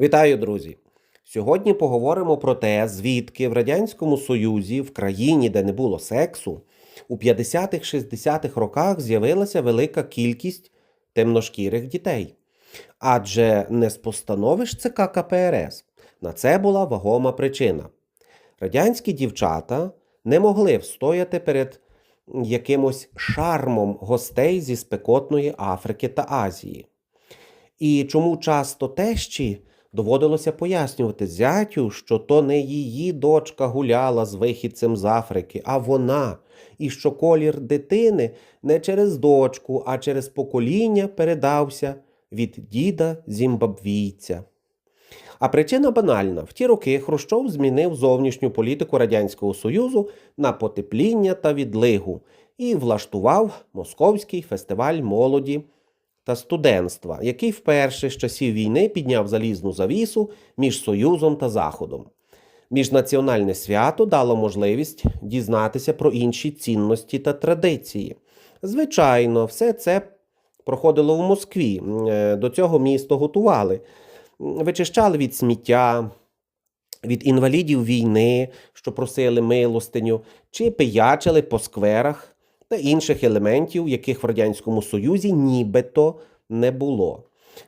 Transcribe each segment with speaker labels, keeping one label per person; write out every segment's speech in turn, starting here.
Speaker 1: Вітаю, друзі! Сьогодні поговоримо про те, звідки в Радянському Союзі, в країні, де не було сексу, у 50-60-х роках з'явилася велика кількість темношкірих дітей. Адже не з постанови ж ЦК КПРС. На це була вагома причина. Радянські дівчата не могли встояти перед якимось шармом гостей зі спекотної Африки та Азії. І чому часто тещі доводилося пояснювати зятю, що то не її дочка гуляла з вихідцем з Африки, а вона, і що колір дитини не через дочку, а через покоління передався від діда зімбабвійця. А причина банальна: в ті роки Хрущов змінив зовнішню політику Радянського Союзу на потепління та відлигу і влаштував Московський фестиваль молоді та студентства, який вперше з часів війни підняв залізну завісу між Союзом та Заходом. Міжнаціональне свято дало можливість дізнатися про інші цінності та традиції. Звичайно, все це проходило в Москві. Е, До цього місто готували, вичищали від сміття, від інвалідів війни, що просили милостиню, чи пиячили по скверах та інших елементів, яких в Радянському Союзі нібито не було.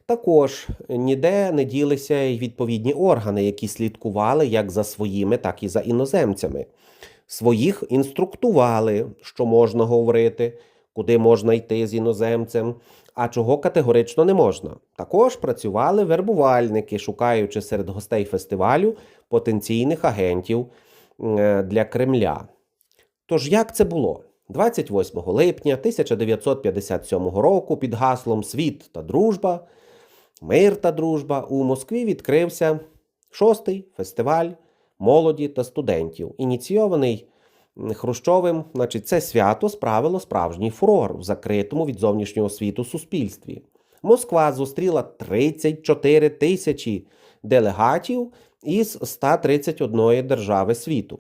Speaker 1: Також ніде не ділися й відповідні органи, які слідкували як за своїми, так і за іноземцями. Своїх інструктували, що можна говорити, куди можна йти з іноземцем, а чого категорично не можна. Також працювали вербувальники, шукаючи серед гостей фестивалю потенційних агентів е, для Кремля. Тож як це було? 28 липня 1957 року під гаслом Світ та дружба, мир та дружба у Москві відкрився шостий фестиваль молоді та студентів, ініційований Хрущовим, значить, це свято справило справжній фурор в закритому від зовнішнього світу суспільстві. Москва зустріла 34 тисячі делегатів із 131 держави світу.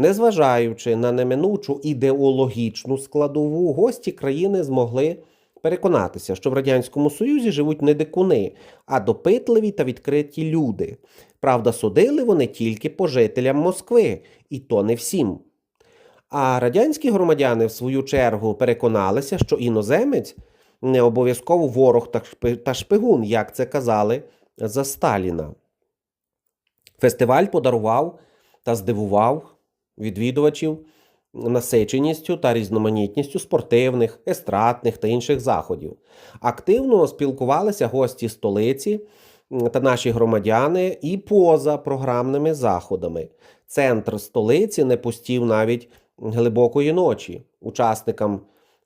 Speaker 1: Незважаючи на неминучу ідеологічну складову, гості країни змогли переконатися, що в Радянському Союзі живуть не дикуни, а допитливі та відкриті люди. Правда, судили вони тільки по жителям Москви, і то не всім. А радянські громадяни, в свою чергу, переконалися, що іноземець не обов'язково ворог та шпигун, як це казали за Сталіна. Фестиваль подарував та здивував відвідувачів насиченістю та різноманітністю спортивних, естрадних та інших заходів. Активно спілкувалися гості столиці та наші громадяни і поза програмними заходами. Центр столиці не пустів навіть глибокої ночі. Учасникам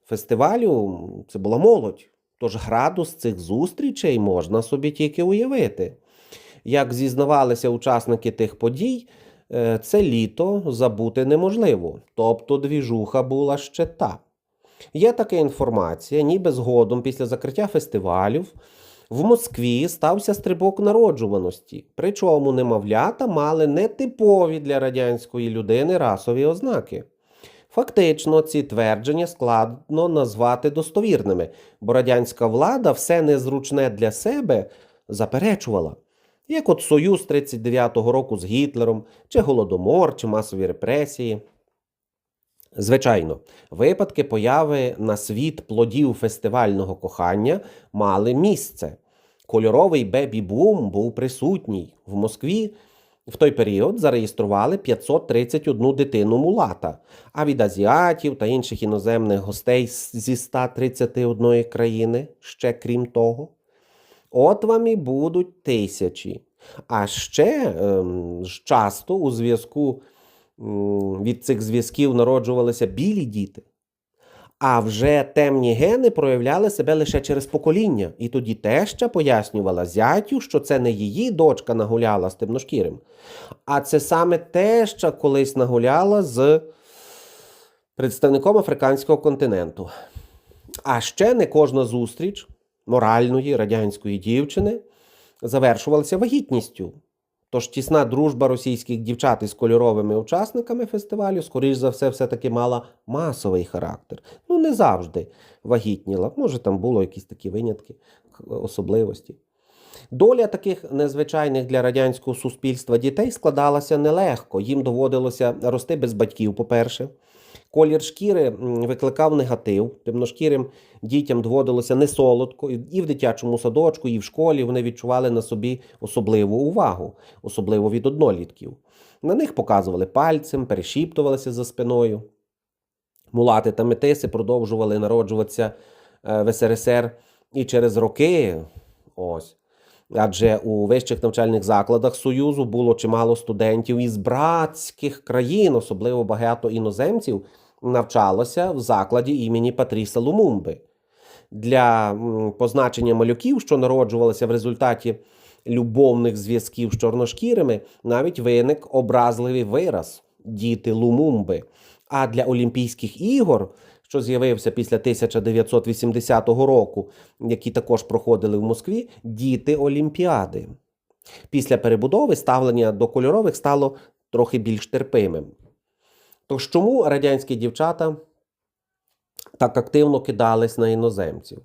Speaker 1: фестивалю це була молодь. Тож градус цих зустрічей можна собі тільки уявити. Як зізнавалися учасники тих подій, це літо забути неможливо, тобто двіжуха була ще та. Є така інформація, ніби згодом після закриття фестивалів в Москві стався стрибок народжуваності, причому немовлята мали нетипові для радянської людини расові ознаки. Фактично, ці твердження складно назвати достовірними, бо радянська влада все незручне для себе заперечувала. Як от Союз 39-го року з Гітлером, чи Голодомор, чи масові репресії. Звичайно, випадки появи на світ плодів фестивального кохання мали місце. Кольоровий бебі-бум був присутній. В Москві в той період зареєстрували 531 дитину мулата, а від азіатів та інших іноземних гостей зі 131 країни, ще крім того. От вам і будуть тисячі. А ще ем, часто у зв'язку від цих зв'язків народжувалися білі діти. А вже темні гени проявляли себе лише через покоління. І тоді теща пояснювала зятю, що це не її дочка нагуляла з темношкірим, а це саме теща колись нагуляла з представником африканського континенту. А ще не кожна зустріч моральної радянської дівчини завершувалася вагітністю. Тож тісна дружба російських дівчат із кольоровими учасниками фестивалю, скоріш за все, все-таки мала масовий характер. Ну, не завжди вагітніла. Може, там було якісь такі винятки, особливості. Доля таких незвичайних для радянського суспільства дітей складалася нелегко. Їм доводилося рости без батьків, по-перше. Колір шкіри викликав негатив. Темношкірим дітям доводилося не солодко. І в дитячому садочку, і в школі вони відчували на собі особливу увагу, особливо від однолітків. На них показували пальцем, перешіптувалися за спиною. Мулати та метиси продовжували народжуватися е, в СРСР і через роки. Ось. Адже у вищих навчальних закладах Союзу було чимало студентів із братських країн, особливо багато іноземців, навчалося в закладі імені Патріса Лумумби. Для позначення малюків, що народжувалися в результаті любовних зв'язків з чорношкірими, навіть виник образливий вираз діти Лумумби. А для Олімпійських ігор, що з'явився після 1980 року, які також проходили в Москві, діти Олімпіади. Після перебудови ставлення до кольорових стало трохи більш терпимим. Тож чому радянські дівчата так активно кидались на іноземців?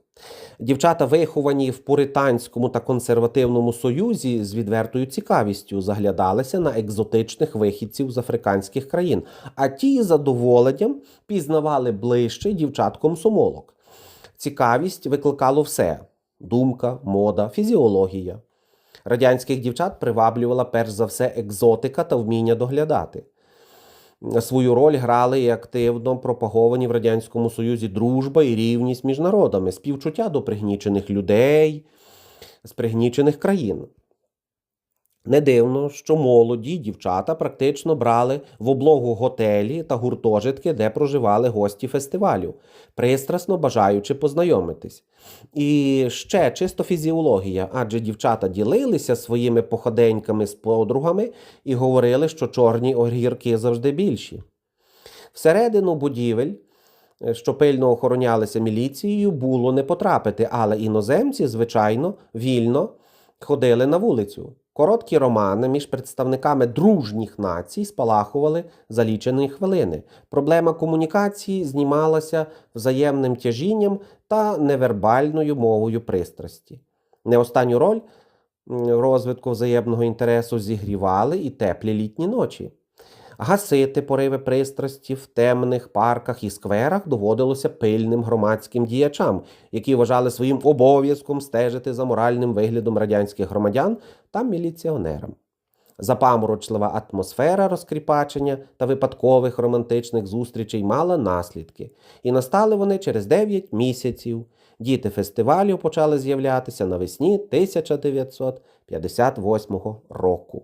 Speaker 1: Дівчата, виховані в пуританському та консервативному союзі, з відвертою цікавістю заглядалися на екзотичних вихідців з африканських країн, а ті з задоволенням пізнавали ближче дівчат-комсомолок. Цікавість викликало все: думка, мода, фізіологія. Радянських дівчат приваблювала перш за все екзотика та вміння доглядати. Свою роль грали і активно пропаговані в Радянському Союзі дружба і рівність між народами, співчуття до пригнічених людей з пригнічених країн. Не дивно, що молоді дівчата практично брали в облогу готелі та гуртожитки, де проживали гості фестивалю, пристрасно бажаючи познайомитись. І ще чисто фізіологія, адже дівчата ділилися своїми походеньками з подругами і говорили, що чорні огірки завжди більші. Всередину будівель, е, що пильно охоронялися міліцією, було не потрапити, але іноземці, звичайно, вільно ходили на вулицю. Короткі романи між представниками дружніх націй спалахували за лічені хвилини. Проблема комунікації знімалася взаємним тяжінням та невербальною мовою пристрасті. Не останню роль розвитку взаємного інтересу зігрівали і теплі літні ночі. Гасити пориви пристрасті в темних парках і скверах доводилося пильним громадським діячам, які вважали своїм обов'язком стежити за моральним виглядом радянських громадян та міліціонерам. Запаморочлива атмосфера розкріпачення та випадкових романтичних зустрічей мала наслідки, і настали вони через 9 місяців. Діти фестивалю почали з'являтися навесні 1958 року.